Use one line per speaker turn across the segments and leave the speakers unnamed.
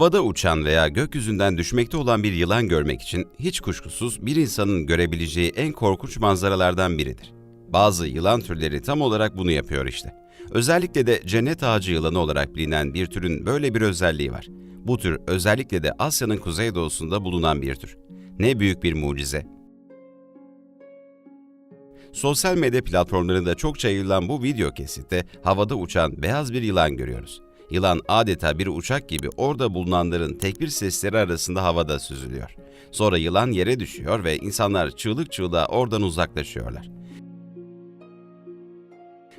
Havada uçan veya gökyüzünden düşmekte olan bir yılan görmek için hiç kuşkusuz bir insanın görebileceği en korkunç manzaralardan biridir. Bazı yılan türleri tam olarak bunu yapıyor işte. Özellikle de cennet ağacı yılanı olarak bilinen bir türün böyle bir özelliği var. Bu tür özellikle de Asya'nın kuzeydoğusunda bulunan bir tür. Ne büyük bir mucize. Sosyal medya platformlarında çokça yayılan bu video kesitte havada uçan beyaz bir yılan görüyoruz. Yılan adeta bir uçak gibi orada bulunanların tekbir sesleri arasında havada süzülüyor. Sonra yılan yere düşüyor ve insanlar çığlık çığlığa oradan uzaklaşıyorlar.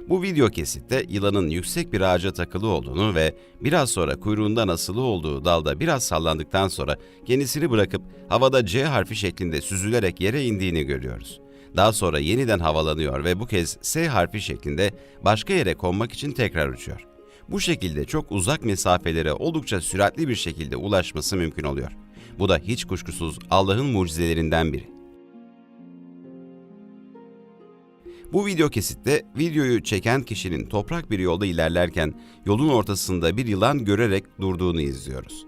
Bu video kesitte yılanın yüksek bir ağaca takılı olduğunu ve biraz sonra kuyruğundan asılı olduğu dalda biraz sallandıktan sonra kendisini bırakıp havada C harfi şeklinde süzülerek yere indiğini görüyoruz. Daha sonra yeniden havalanıyor ve bu kez S harfi şeklinde başka yere konmak için tekrar uçuyor. Bu şekilde çok uzak mesafelere oldukça süratli bir şekilde ulaşması mümkün oluyor. Bu da hiç kuşkusuz Allah'ın mucizelerinden biri. Bu video kesitte videoyu çeken kişinin toprak bir yolda ilerlerken yolun ortasında bir yılan görerek durduğunu izliyoruz.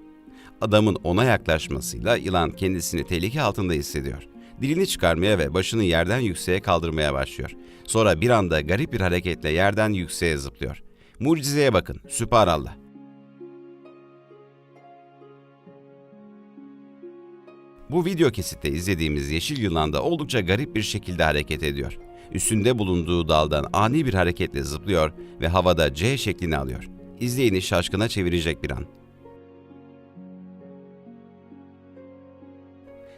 Adamın ona yaklaşmasıyla yılan kendisini tehlike altında hissediyor. Dilini çıkarmaya ve başını yerden yükseğe kaldırmaya başlıyor. Sonra bir anda garip bir hareketle yerden yükseğe zıplıyor. Mucizeye bakın, sübhanallah. Bu video kesitte izlediğimiz yeşil yılan da oldukça garip bir şekilde hareket ediyor. Üstünde bulunduğu daldan ani bir hareketle zıplıyor ve havada C şeklini alıyor. İzleyeni şaşkına çevirecek bir an.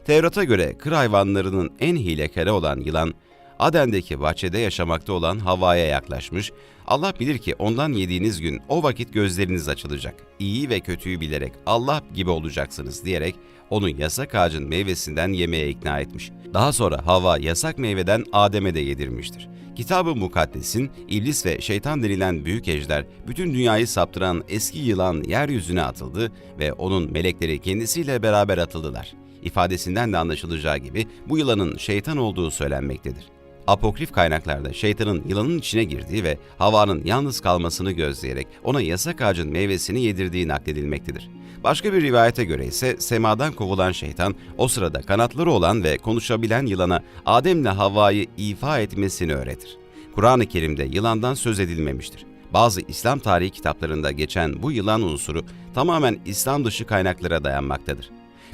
Tevrat'a göre kır hayvanlarının en hilekarı olan yılan, Aden'deki bahçede yaşamakta olan Havva'ya yaklaşmış, Allah bilir ki ondan yediğiniz gün o vakit gözleriniz açılacak, iyi ve kötüyü bilerek Allah gibi olacaksınız diyerek onu yasak ağacın meyvesinden yemeye ikna etmiş. Daha sonra Havva yasak meyveden Adem'e de yedirmiştir. Kitab-ı Mukaddes'in iblis ve şeytan denilen büyük ejder, bütün dünyayı saptıran eski yılan yeryüzüne atıldı ve onun melekleri kendisiyle beraber atıldılar. İfadesinden de anlaşılacağı gibi bu yılanın şeytan olduğu söylenmektedir. Apokrif kaynaklarda şeytanın yılanın içine girdiği ve havanın yalnız kalmasını gözleyerek ona yasak ağacın meyvesini yedirdiği nakledilmektedir. Başka bir rivayete göre ise semadan kovulan şeytan o sırada kanatları olan ve konuşabilen yılana Adem'le Havva'yı ifa etmesini öğretir. Kur'an-ı Kerim'de yılandan söz edilmemiştir. Bazı İslam tarihi kitaplarında geçen bu yılan unsuru tamamen İslam dışı kaynaklara dayanmaktadır.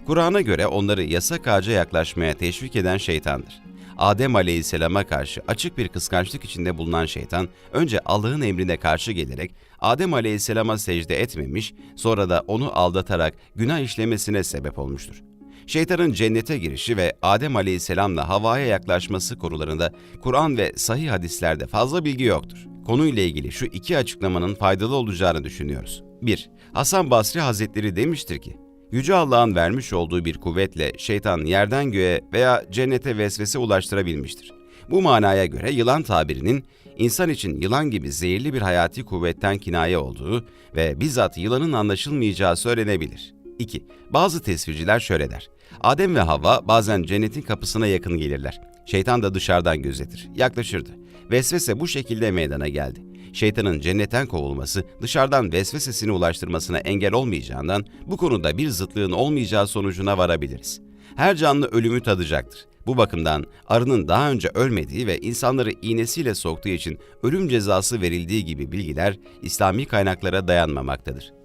Kur'an'a göre onları yasak ağaca yaklaşmaya teşvik eden şeytandır. Adem Aleyhisselam'a karşı açık bir kıskançlık içinde bulunan şeytan, önce Allah'ın emrine karşı gelerek Adem Aleyhisselam'a secde etmemiş, sonra da onu aldatarak günah işlemesine sebep olmuştur. Şeytanın cennete girişi ve Adem Aleyhisselam'la Havva'ya yaklaşması konularında Kur'an ve sahih hadislerde fazla bilgi yoktur. Konuyla ilgili şu iki açıklamanın faydalı olacağını düşünüyoruz. 1. Hasan Basri Hazretleri demiştir ki, Yüce Allah'ın vermiş olduğu bir kuvvetle şeytan yerden göğe veya cennete vesvese ulaştırabilmiştir. Bu manaya göre yılan tabirinin insan için yılan gibi zehirli bir hayati kuvvetten kinaye olduğu ve bizzat yılanın anlaşılmayacağı söylenebilir. 2. Bazı tesvirciler şöyle der. Adem ve Havva bazen cennetin kapısına yakın gelirler. Şeytan da dışarıdan gözetir, yaklaşırdı. Vesvese bu şekilde meydana geldi şeytanın cennetten kovulması dışarıdan vesvesesini ulaştırmasına engel olmayacağından bu konuda bir zıtlığın olmayacağı sonucuna varabiliriz. Her canlı ölümü tadacaktır. Bu bakımdan arının daha önce ölmediği ve insanları iğnesiyle soktuğu için ölüm cezası verildiği gibi bilgiler İslami kaynaklara dayanmamaktadır.